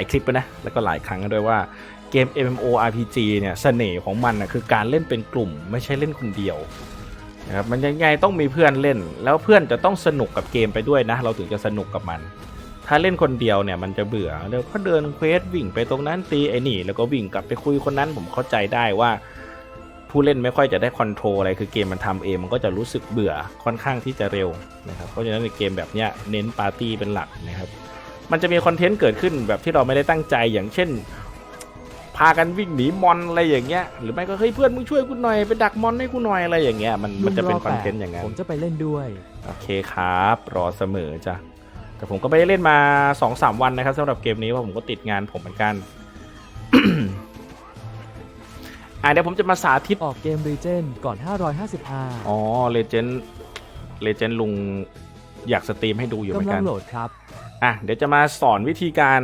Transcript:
ลายคลิปไปนะ แล้วก็หลายครั้งกันด้วยว่าเกม MMORPG เนี่ยเสน่ห์ของมันนะคือการเล่นเป็นกลุ่มไม่ใช่เล่นคนเดียวนะครับมันยังไงต้องมีเพื่อนเล่น แล้วเพื่อนจะต้องสนุกกับเกมไปด้วยนะ เราถึงจะสนุกกับมัน ถ้าเล่นคนเดียวเนี่ยมันจะเบื่อเดี๋ยวก็เดินเควสวิ่งไปตรงนั้นตีไอ้นี่ แล้วก็วิ่งกลับไปคุยคนนั้นผมเข้าใจได้ว่าผู้เล่นไม่ค่อยจะได้คอนโทรลอะไรคือเกมมันทำเองมันก็จะรู้สึกเบื่อค่อนข้างที่จะเร็วนะครับเพราะฉะนั้นในเกมแบบเนี้ยเน้นปาร์ตี้เป็นหลักนะครับ มันจะมีคอนเทนต์เกิดขึ้นแบบที่เราไม่ได้ตั้งใจอย่างเช่น พากันวิ่งหนีมอนอะไรอย่างเงี้ยหรือไม่ก็เฮ้ยเพื่อนมึงช่วยกูหน่อยไปดักมอนให้กูหน่อยอะไรอย่างเงี้ยมันมันจะเป็นคอนเทนต์อย่างนั้นผมจะไปเล่นด้วยโอเคครับ รอเสมอจ้ะแต่ผมก็ไม่ได้เล่นมา2-3วันนะครับสำหรับเกมนี้เพราะผมก็ติดงานผมเหมือนกันอะเดี๋ยวผมจะมาสาธิตออกเกมรีเจนก่อน 550R อ๋อเลเจนด์เลเจนด์ลุง อยากสตรีมให้ดูอยู่เหมือนกำลักังน โหลดครับ อะเดี๋ยวจะมาสอนวิธีการ